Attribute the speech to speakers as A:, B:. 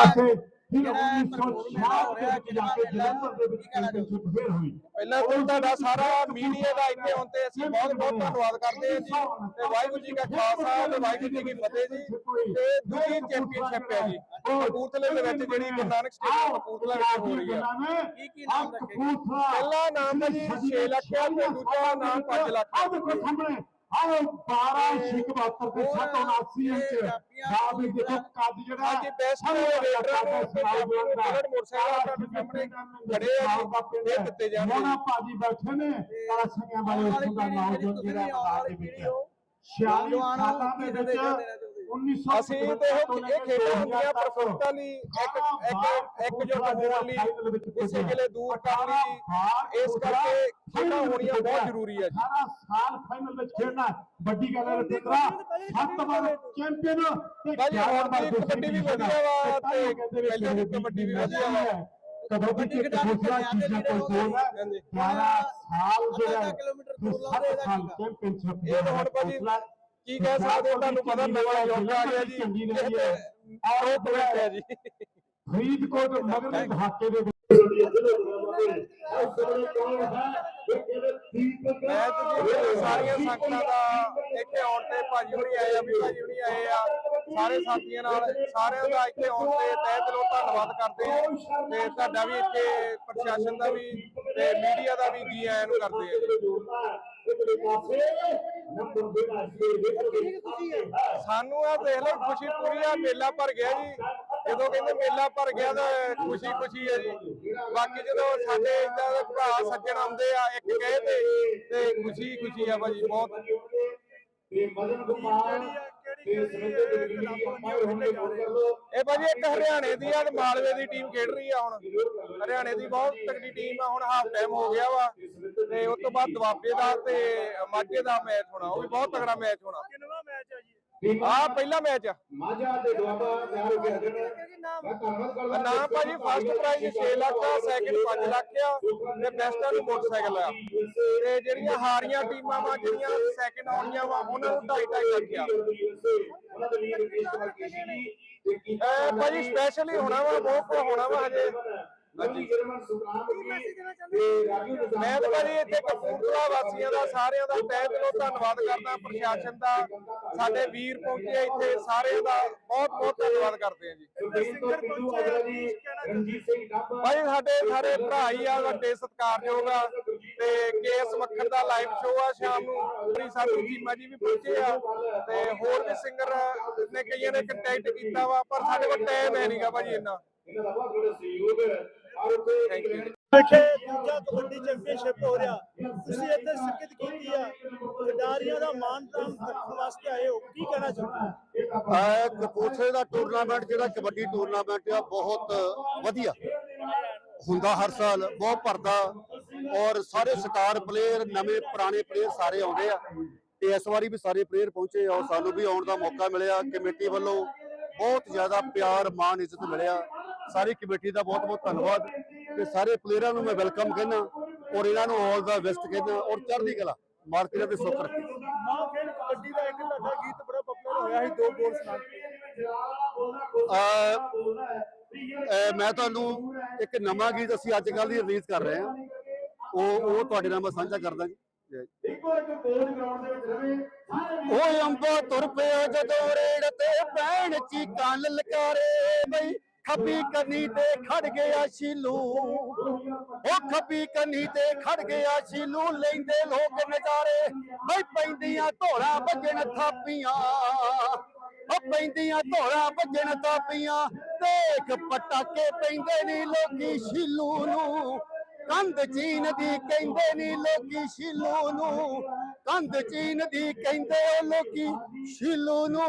A: ਜਿਹੜਾ ਮਨਮੋਹਨ ਮੇਲਾ ਹੋ ਰਿਹਾ, ਕਿੰਨਾ ਮੇਲਾ, ਕੀ ਕਹਿਣਾ ਚਾਹੋਗੇ?
B: ਹੋਈ।
C: ਪਹਿਲਾਂ ਤਾਂ ਤੁਹਾਡਾ ਸਾਰਾ ਮੀਡੀਆ ਦਾ ਇੱਥੇ ਆਉਣ ਤੇ ਅਸੀਂ ਬਹੁਤ ਬਹੁਤ ਧੰਨਵਾਦ ਕਰਦੇ ਹਾਂ ਜੀ। ਤੇ ਵਾਹਿਗੁਰੂ ਜੀ ਕਾ ਖਾਲਸਾ ਤੇ ਵਾਹਿਗੁਰੂ ਜੀ ਕੀ ਫਤਿਹ ਜੀ। ਤੇ ਦੂਜੀ ਚੈਂਪੀਅਨਸ਼ਿਪ ਹੈ ਜੀ। ਕਪੂਰਥਲੇ ਦੇ ਵਿੱਚ ਜਿਹੜੀ ਗੁਰੂ ਨਾਨਕ ਸਟੇਡੀਅਮ ਕਪੂਰਥਲਾ ਵਿੱਚ ਹੋ ਰਹੀ ਹੈ
A: ਕੀ ਕੀ ਨਾਮ ਰੱਖੇ?
C: ਪਹਿਲਾ ਨਾਮ ਹੈ ਜੀ 6 ਲੱਖ ਤੇ ਦੂਜਾ ਨਾਮ 5 ਲੱਖ
B: ਆ
C: ਹੈ
B: ਦੇਖੋ ਸਾਹਮਣੇ। ਆਹ 12 ਸ਼ਿਕ 72 ਤੇ 779 ਇੰਚ। ਦਾ ਵੀ ਦੇਖੋ ਕੱਦ ਜਿਹੜਾ
C: ਅੱਜ ਬੈਸਟ ਰੇਡਰਾਂ ਨੂੰ ਪੰਜਾਬੀ ਨੂੰ ਬੁਲਟ ਮੋਟਰਸਾਈਕਲ ਤੁਹਾਡੇ ਸਾਹਮਣੇ ਖੜੇ ਆ ਜੀ ਇਹ ਦਿੱਤੇ ਜਾਣਗੇ
B: ਮੋਨਾ ਭਾਜੀ ਬੈਠੇ ਨੇ ਤਾਰਾ ਸਿੰਘਾਂ ਵਾਲੇ ਉੱਥੋਂ ਦਾ ਨੌਜਵਾਨ ਜਿਹੜਾ ਬਾਜ਼ਾਰ ਦੇ ਵਿੱਚ 46
A: ਨੌਜਵਾਨ
B: ਸਾਲਾਂ ਦੇ
A: ਕੀ
B: ਵਿੱਚ
A: ਸੰਦੇਸ਼ ਦੇਣਾ ਚਾਹੁੰਦੇ
B: 1900
C: ਅਸੀਂ ਤੇ ਇਹ ਇਹ ਖੇਡਾਂ ਹੁੰਦੀਆਂ ਪਰਫੈਕਟਾਂ ਲਈ ਇੱਕ ਇੱਕ ਇੱਕ ਜੋ ਹੋਣ ਲਈ ਕਿਸੇ ਕਿਲੇ ਦੂਰ ਕਰਨ ਲਈ ਇਸ ਕਰਕੇ ਖੇਡਾਂ ਹੋਣੀਆਂ ਬਹੁਤ ਜ਼ਰੂਰੀ ਹੈ ਜੀ
B: ਸਾਰਾ ਸਾਲ ਫਾਈਨਲ ਵਿੱਚ ਖੇਡਣਾ ਵੱਡੀ ਗੱਲ ਹੈ ਪੁੱਤਰਾ ਸੱਤ ਵਾਰ ਚੈਂਪੀਅਨ ਤੇ
C: ਭਾਜੀ ਹੁਣ ਦੀ ਕਬੱਡੀ ਵੀ ਵਧੀਆ ਵਾ ਤੇ
B: ਕਹਿੰਦੇ
C: ਪਹਿਲਾਂ ਦੀ ਕਬੱਡੀ ਵੀ ਵਧੀਆ ਵਾ
B: ਕਬੱਡੀ ਇੱਕ ਦੂਸਰਾ ਚੀਜ਼ਾਂ ਕੋਈ ਹੋਰ ਹੈ
C: ਹਾਂਜੀ
B: 11 ਸਾਲ ਜਿਹੜਾ
A: ਅੱਧਾ ਕਿਲੋਮੀਟਰ
B: ਤੇ
A: ਦੂਰ
B: ਸੱਤ
A: ਲਾਉਂਦੇ
B: ਸਾਲ
A: ਇਹਦਾ
B: ਚੈਂਪੀਅਨਸ਼ਿਪ
C: ਇਹ ਤਾਂ ਹੁਣ ਭਾਜੀ ਕੀ ਕਹਿ ਸਕਦੇ ਹੋ ਤੁਹਾਨੂੰ ਪਤਾ ਨਵਾਂ ਯੁੱਗ ਆ ਗਿਆ ਜੀ ਇਹ ਤੇ ਆਰੋ ਕਮੈਂਟ ਹੈ ਜੀ
B: ਫਰੀਦਕੋਟ ਮਗਰ ਦੇ ਦਹਾਕੇ ਦੇ ਵਿੱਚ
C: ਮੈਂ ਤੇ ਜੀ ਸਾਰੀਆਂ ਸੰਗਤਾਂ ਦਾ ਇੱਥੇ ਆਉਣ ਤੇ ਭਾਜੀ ਹੁਣੀ ਆਏ ਆ ਵੀ ਭਾਜੀ ਹੁਣੀ ਆਏ ਆ। ਸਾਰੇ ਸਾਥੀਆਂ ਨਾਲ ਸਾਰਿਆਂ ਦਾ ਇੱਥੇ ਆਉਣ ਤੇ ਤਹਿ ਦਿਲੋਂ ਧੰਨਵਾਦ ਕਰਦੇ ਆ। ਤੇ ਤੁਹਾਡਾ ਵੀ ਇੱਥੇ ਪ੍ਰਸ਼ਾਸਨ ਦਾ ਵੀ ਤੇ ਮੀਡੀਆ ਦਾ ਵੀ ਜੀ ਆਇਆਂ ਨੂੰ ਕਰਦੇ ਆ। ਸਾਨੂੰ ਆ ਦੇਖ ਲਓ ਖੁਸ਼ੀ ਪੂਰੀ ਆ ਮੇਲਾ ਭਰ ਗਿਆ ਜੀ। ਜਦੋਂ ਕਹਿੰਦੇ ਮੇਲਾ ਭਰ ਗਿਆ ਤਾਂ ਖੁਸ਼ੀ ਖੁਸ਼ੀ ਹੈ ਜੀ। ਬਾਕੀ ਜਦੋਂ ਸਾਡੇ ਇਦਾਂ ਦੇ ਭਰਾ ਸੱਜਣ ਆਉਂਦੇ ਆ ਇੱਕ ਕਹੇ ਤੇ ਤੇ ਖੁਸ਼ੀ ਖੁਸ਼ੀ ਆ ਭਾਜੀ ਬਹੁਤ।
B: ਤੇ ਮਦਨ ਕੁਮਾਰ ਤੇ ਕਰ
C: ਇਹ ਭਾਜੀ ਇੱਕ ਹਰਿਆਣੇ ਦੀ ਆ ਤੇ ਮਾਲਵੇ ਦੀ ਟੀਮ ਖੇਡ ਰਹੀ ਆ ਹੁਣ। ਹਰਿਆਣੇ ਦੀ ਬਹੁਤ ਤਕੜੀ ਟੀਮ ਆ ਹੁਣ ਹਾਫ ਟਾਈਮ ਹੋ ਗਿਆ ਵਾ। ਤੇ ਉਸ ਤੋਂ ਬਾਅਦ ਦੁਆਬੇ ਦਾ ਤੇ ਮਾਝੇ ਦਾ ਮੈਚ ਹੋਣਾ ਉਹ ਵੀ ਬਹੁਤ ਤਕੜਾ ਮੈਚ ਹੋਣਾ।
A: ਕਿੰਨਵਾ ਮੈਚ ਹੈ ਜੀ
B: ਠੀਕ ਆ
C: ਪਹਿਲਾ ਮੈਚ ਆ।
B: ਮਾਝਾ ਤੇ ਦੁਆਬਾ ਤਿਆਰ ਹੋ ਕੇ ਹਾਜ਼ਰ ਨਾ
C: ਭਾਜੀ ਫਸਟ ਪ੍ਰਾਈਜ਼ 6 ਲੱਖ ਆ ਸੈਕਿੰਡ 5 ਲੱਖ ਆ, ਤੇ ਬੈਸਟਾਂ ਨੂੰ ਮੋਟਰਸਾਈਕਲ ਆ। ਤੇ ਜਿਹੜੀਆਂ ਹਾਰੀਆਂ ਟੀਮਾਂ ਵਾ, ਜਿਹੜੀਆਂ ਸੈਕਿੰਡ ਆਉਣੀਆਂ ਵਾ, ਉਹਨਾਂ ਨੂੰ 2.5 ਲੱਖ ਆ।
B: ਉਹਨਾਂ ਦੇ ਵੀਰ ਰਕੇਸ਼ ਕੁਮਾਰ ਤੇ ਕੀਤਾ
C: ਭਾਜੀ ਸਪੈਸ਼ਲੀ ਹੋਣਾ ਵਾ, ਬਹੁਤ ਹੋਣਾ ਵਾ ਹਜੇ। ਮੈਂ ਤਾਂ ਭਾਜੀ ਇੱਥੇ ਕਪੂਰਥਲਾ ਵਾਸੀਆਂ ਦਾ ਸਾਰਿਆਂ ਦਾ ਤਹਿ ਦਿਲੋਂ ਧੰਨਵਾਦ ਕਰਦਾ ਪ੍ਰਸ਼ਾਸਨ ਦਾ ਸਾਡੇ ਵੀਰ ਪਹੁੰਚੇ ਇੱਥੇ ਸਾਰਿਆਂ ਦਾ ਬਹੁਤ ਬਹੁਤ ਧੰਨਵਾਦ ਕਰਦੇ ਹਾਂ ਜੀ।
B: ਰਣਜੀਤ ਸਿੰਘ ਡੱਬ
C: ਭਾਈ ਸਾਡੇ ਸਾਰੇ ਭਰਾ ਹੀ ਆ ਵੱਡੇ ਸਤਿਕਾਰਯੋਗ ਆ ਤੇ ਕੇਸ ਮੱਖਣ ਦਾ ਲਾਈਵ ਸ਼ੋਅ ਆ ਸ਼ਾਮ ਨੂੰ। ਪੂਰੀ ਸਾਧੂ ਚੀਮਾ ਜੀ ਵੀ ਪਹੁੰਚੇ ਆ ਤੇ ਹੋਰ ਵੀ ਸਿੰਗਰ ਨੇ ਕਈਆਂ ਨੇ ਕੰਟੈਕਟ ਕੀਤਾ ਵਾ ਪਰ ਸਾਡੇ ਕੋਲ ਟਾਈਮ ਹੈ ਨਹੀਂਗਾ ਭਾਜੀ ਇੰਨਾ।
B: ਇਹਨਾਂ ਦਾ ਬਹੁਤ ਬੜਾ ਸਹਿਯੋਗ
C: ਥੈਂਕ ਯੂ
D: ਵਿਖੇ ਦੂਜਾ ਕਬੱਡੀ ਚੈਂਪੀਅਨਸ਼ਿਪ ਹੋ ਰਿਹਾ। ਤੁਸੀਂ ਇੱਥੇ ਸ਼ਿਰਕਤ ਕੀਤੀ ਆ। ਖਿਡਾਰੀਆਂ ਦਾ ਮਾਣ ਤਾਣ ਰੱਖਣ ਵਾਸਤੇ ਆਏ ਹੋ। ਕੀ ਕਹਿਣਾ ਚਾਹੁੰਦੇ
E: ਆ ਕਪੂਰਥਲੇ ਦਾ ਟੂਰਨਾਮੈਂਟ ਜਿਹੜਾ ਕਬੱਡੀ ਟੂਰਨਾਮੈਂਟ ਆ, ਬਹੁਤ ਵਧੀਆ ਹੁੰਦਾ ਹਰ ਸਾਲ। ਬਹੁਤ ਭਰਦਾ। ਔਰ ਸਾਰੇ ਸਟਾਰ ਪਲੇਅਰ ਨਵੇਂ ਪੁਰਾਣੇ ਪਲੇਅਰ ਸਾਰੇ ਆਉਂਦੇ ਆ। ਤੇ ਇਸ ਵਾਰੀ ਵੀ ਸਾਰੇ ਪਲੇਅਰ ਪਹੁੰਚੇ ਔਰ ਸਾਨੂੰ ਵੀ ਆਉਣ ਦਾ ਮੌਕਾ ਮਿਲਿਆ। ਕਮੇਟੀ ਵੱਲੋਂ ਬਹੁਤ ਜ਼ਿਆਦਾ ਪਿਆਰ, ਮਾਣ, ਇੱਜ਼ਤ ਮਿਲਿਆ। ਸਾਰੀ ਕਮੇਟੀ ਦਾ ਬਹੁਤ ਬਹੁਤ ਧੰਨਵਾਦ ਤੇ ਸਾਰੇ ਪਲੇਅਰਾਂ ਨੂੰ ਮੈਂ ਵੈਲਕਮ ਕਹਿੰਦਾ ਔਰ ਇਹਨਾਂ ਨੂੰ ਆਲ ਦਾ ਬੈਸਟ ਕਹਿੰਦਾ ਔਰ ਚੜ੍ਹਦੀ ਕਲਾ। ਮਾਰਕੀਟ ਦੇ ਸੁੱਖ ਰੱਖੇ।
D: ਮਾਂ ਖੇਡ ਕਬੱਡੀ ਦਾ ਇੱਕ ਤੁਹਾਡਾ ਗੀਤ ਬੜਾ ਪਪੂਲਰ ਹੋਇਆ ਸੀ ਦੋ ਬੋਲ ਸੁਣਾ। ਕੇ
E: ਅਹ ਅਹ ਮੈਂ ਤੁਹਾਨੂੰ ਇੱਕ ਨਵਾਂ ਗੀਤ ਅਸੀਂ ਅੱਜ ਕੱਲ੍ਹ ਹੀ ਰਿਲੀਜ਼ ਕਰ ਰਹੇ ਹਾਂ। ਉਹ ਉਹ ਤੁਹਾਡੇ ਨਾਲ ਮੈਂ ਸਾਂਝਾ ਕਰਦਾ ਜੀ।
B: ਇੱਕੋ ਇੱਕ ਕੋਚ ਗਰਾਊਂਡ ਦੇ ਵਿੱਚ ਰਵੇ।
E: ਓਏ ਅੰਬਾ ਤੁਰ ਪਿਆ ਜਦੋਂ ਰੇੜ ਤੇ ਭੈਣ ਚੀਕਾਂ ਲਲਕਾਰੇ ਬਈ। ਖੱਬੀ ਕੰਨੀ ਤੇ ਖੜ ਗਿਆ ਸ਼ੀਲੂ। ਉਹ ਖੱਬੀ ਕੰਨੀ ਤੇ ਖੜ ਗਿਆ ਸ਼ੀਲੂ, ਲੈਂਦੇ ਲੋਕ ਨਜ਼ਾਰੇ। ਬਈ ਪੈਂਦੀਆਂ ਧੋਲਾ ਵੱਜਣ ਥਾਪੀਆਂ। ਉਹ ਪੈਂਦੀਆਂ ਧੋਲਾ ਵੱਜਣ ਥਾਪੀਆਂ। ਦੇਖ ਪਟਾਕੇ ਪੈਂਦੇ ਨੀ ਲੋਕੀ ਸ਼ੀਲੂ ਨੂੰ। ਕੰਧ ਚੀਨ ਦੀ ਕਹਿੰਦੇ ਨੀ ਲੋਕੀ ਸ਼ੀਲੂ ਨੂੰ। ਕੰਧ ਚੀਨ ਦੀ ਕਹਿੰਦੇ ਲੋਕੀ ਸ਼ੀਲੂ ਨੂੰ।